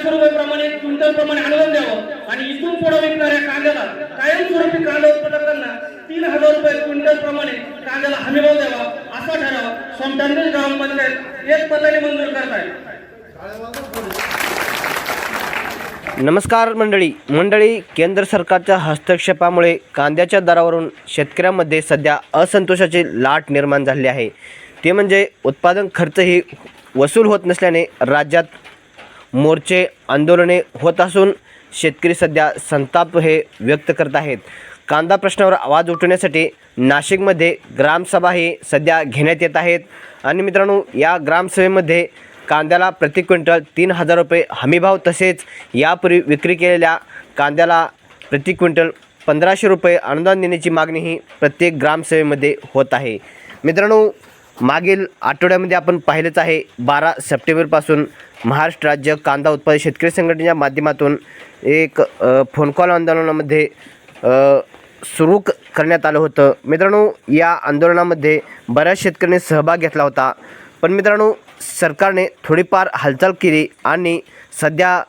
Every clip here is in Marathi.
पंधराशे रुपये प्रमाणे क्विंटल प्रमाणे अनुदान द्यावं. आणि इथून पुढे विकणाऱ्या कांद्याला कायमस्वरूपी कांदा उत्पादकांना तीन हजार रुपये क्विंटल प्रमाणे कांद्याला हमीभाव द्यावा असा ठराव सोमठाणेर ग्रामपंचायत एक पदाने मंजूर करत आहे. नमस्कार मंडळी. मंडळी केंद्र सरकारच्या हस्तक्षेपामुळे कांद्याच्या दरावरून शेतकऱ्यांमध्ये सध्या असंतोषाची लाट निर्माण झाली आहे. ते म्हणजे उत्पादन खर्चही वसूल होत नसल्याने राज्यात मोर्चे आंदोलने होत असून शेतकरी सध्या संताप हे व्यक्त करत आहेत. कांदा प्रश्नावर आवाज उठवण्यासाठी नाशिकमध्ये ग्रामसभाही सध्या घेण्यात येत आहेत. आणि मित्रांनो या ग्रामसभेमध्ये कांद्याला प्रति क्विंटल तीन हजार रुपये हमीभाव तसेच यापूर्वी विक्री केलेल्या कांद्याला प्रति क्विंटल पंधराशे रुपये अनुदान देण्याची मागणीही प्रत्येक ग्रामसभेमध्ये होत आहे. मित्रांनो मागील आठवड्यामध्ये आपण पाहिलंच आहे बारा सप्टेंबरपासून महाराष्ट्र राज्य कांदा उत्पादक शेतकरी संघटनेच्या माध्यमातून एक फोन कॉल आंदोलनामध्ये सुरू करण्यात आलं होतं. मित्रांनो या आंदोलनामध्ये बऱ्याच शेतकऱ्यांनी सहभाग घेतला होता. पण मित्रांनो सरकारने थोडीफार हालचाल केली आणि सध्या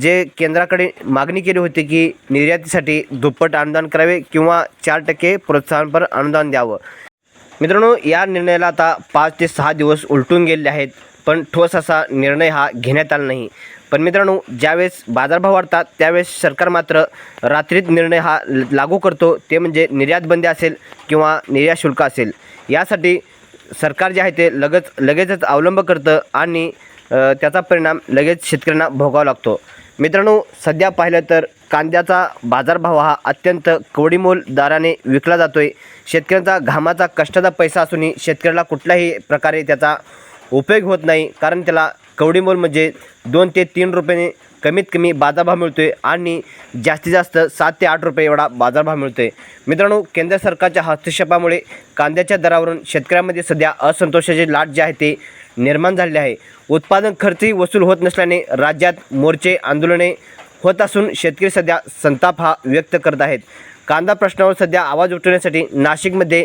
जे केंद्राकडे मागणी केली होती की निर्यातीसाठी दुप्पट अनुदान करावे किंवा चार टक्के प्रोत्साहनपर अनुदान द्यावं. मित्रांनो या निर्णयाला आता पाच ते सहा दिवस उलटून गेलेले आहेत पण ठोस असा निर्णय हा घेण्यात आला नाही. पण मित्रांनो ज्यावेळेस बाजारभाव वाढतात त्यावेळेस सरकार मात्र रात्रीत निर्णय हा लागू करतो ते म्हणजे निर्यात बंदी असेल किंवा निर्यात शुल्क असेल. यासाठी सरकार जे आहे ते लगेच लगेचच अवलंब करतं आणि त्याचा परिणाम लगेच शेतकऱ्यांना भोगावा लागतो. मित्रांनो सध्या पाहिलं तर कांद्याचा बाजारभाव हा अत्यंत कवडीमोल दराने विकला जातोय. शेतकऱ्यांचा घामाचा कष्टाचा पैसा असूनही शेतकऱ्याला कुठल्याही प्रकारे त्याचा उपयोग होत नाही. कारण त्याला कवडीमोल म्हणजे दोन ते तीन रुपयाने कमीत कमी बाजारभाव मिळतो आहे आणि जास्तीत जास्त सात ते आठ रुपये एवढा बाजारभाव मिळतो आहे मित्रांनो केंद्र सरकारच्या हस्तक्षेपामुळे कांद्याच्या दरावरून शेतकऱ्यांमध्ये सध्या असंतोषाची लाट जी आहे ते निर्माण झालेली आहे. उत्पादन खर्चही वसूल होत नसल्याने राज्यात मोर्चे आंदोलने होत असून शेतकरी सध्या संताप हा व्यक्त करत आहेत. कांदा प्रश्नावर सध्या आवाज उठवण्यासाठी नाशिकमध्ये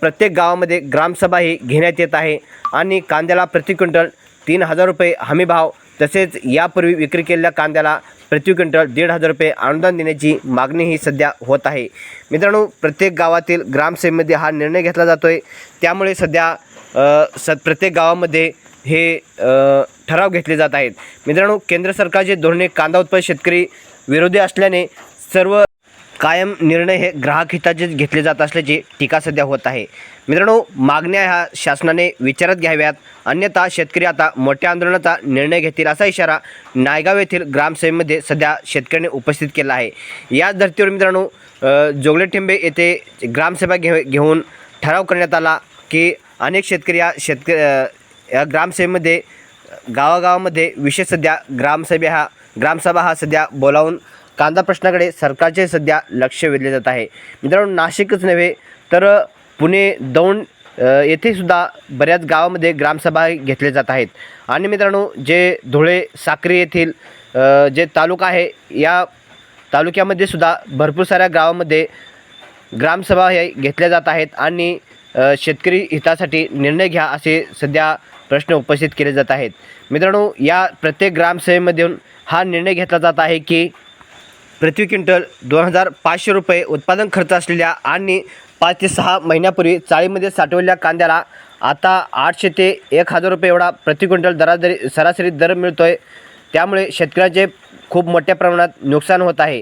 प्रत्येक गावामध्ये ग्रामसभाही घेण्यात येत आहे आणि कांद्याला प्रति क्विंटल तीन हजार रुपये हमीभाव तसेच यापूर्वी विक्री केलेल्या कांद्याला प्रति क्विंटल दीड हजार रुपये अनुदान देण्याची मागणीही सध्या होत आहे. मित्रांनो प्रत्येक गावातील ग्रामसभेमध्ये हा निर्णय घेतला जातो आहे त्यामुळे सध्या स प्रत्येक गावामध्ये हे ठराव घेतले जात आहेत. मित्रांनो केंद्र सरकारचे धोरणे कांदा उत्पादक शेतकरी विरोधी असल्याने सर्व कायम निर्णय हे ग्राहक हिताचेच घेतले जात असल्याची टीका सध्या होत आहे. मित्रांनो मागण्या ह्या शासनाने विचारात घ्याव्यात. अन्यथा शेतकरी आता मोठ्या आंदोलनाचा निर्णय घेतील असा इशारा नायगाव येथील ग्रामसभेमध्ये सध्या शेतकऱ्यांनी उपस्थित केला आहे. याच धर्तीवर मित्रांनो जोगले ठेंबे येथे ग्रामसभा घे घेऊन ठराव करण्यात आला की अनेक शेतकरी या शेतक या ग्रामसभेमध्ये गावागावामध्ये विशेष सध्या ग्रामसभा हा ग्रामसभा हा सध्या बोलावून कांदा प्रश्नाकडे सरकारचे सध्या लक्ष वेधले जात आहे. मित्रांनो नाशिकच नव्हे तर पुणे दौंड येथेसुद्धा येथे सुद्धा बऱ्याच गावामध्ये ग्रामसभा घेतले जात आहेत. आणि मित्रांनो जे धुळे साक्री येथील जे तालुका आहे या तालुक्यामध्ये सुद्धा भरपूर साऱ्या गावामध्ये ग्रामसभा हे घेतल्या जात आहेत. आणि शेतकरी हितासाठी निर्णय घ्या असे सध्या प्रश्न उपस्थित केले जात आहेत. मित्रांनो या प्रत्येक ग्रामसभेमधून हा निर्णय घेतला जात आहे की प्रति क्विंटल दोन हजार पाचशे रुपये उत्पादन खर्च असलेल्या आणि पाच ते सहा महिन्यापूर्वी चाळीमध्ये साठवलेल्या कांद्याला आता आठशे ते एक हजार रुपये एवढा प्रति क्विंटल दरादरी सरासरी दर मिळतो आहे त्यामुळे शेतकऱ्याचे खूप मोठ्या प्रमाणात नुकसान होत आहे.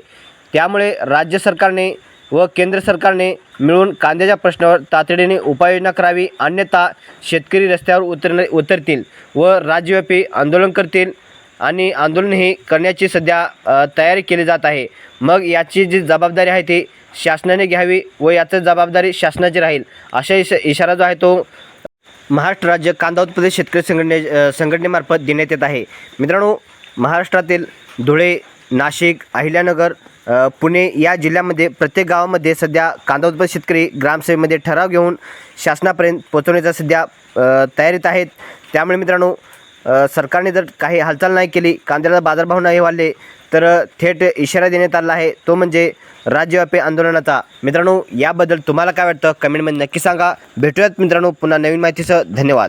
त्यामुळे राज्य सरकारने व केंद्र सरकारने मिळून कांद्याच्या प्रश्नावर तातडीने उपाययोजना करावी अन्यथा शेतकरी रस्त्यावर उतर उतरतील व राज्यव्यापी आंदोलन करतील आणि आंदोलन हे करण्याची सध्या तयारी केली जात आहे. मग याची जी जबाबदारी आहे ती शासनाने घ्यावी व याची जबाबदारी शासनाची राहील अशा इश इशारा जो आहे तो महाराष्ट्र राज्य कांदा उत्पादक शेतकरी संघटने संघटनेमार्फत देण्यात येत आहे. मित्रांनो महाराष्ट्रातील धुळे नाशिक अहिल्यानगर पुणे या जिल्ह्यामध्ये प्रत्येक गावामध्ये सध्या कांदा उत्पादक शेतकरी ग्रामसभेमध्ये ठराव घेऊन शासनापर्यंत पोहोचवण्याचा सध्या तयारीत आहेत. त्यामुळे मित्रांनो सरकारने जर काही हालचाल नाही केली कांद्याला बाजारभाव नाही वाढले तर थेट इशारा देण्यात आला आहे. तो म्हणजे राज्यव्यापी आंदोलनाचा. मित्रांनो याबद्दल तुम्हाला काय वाटतं? कमेंटमध्ये नक्की सांगा. भेटूयात मित्रांनो पुन्हा नवीन माहितीसह. धन्यवाद.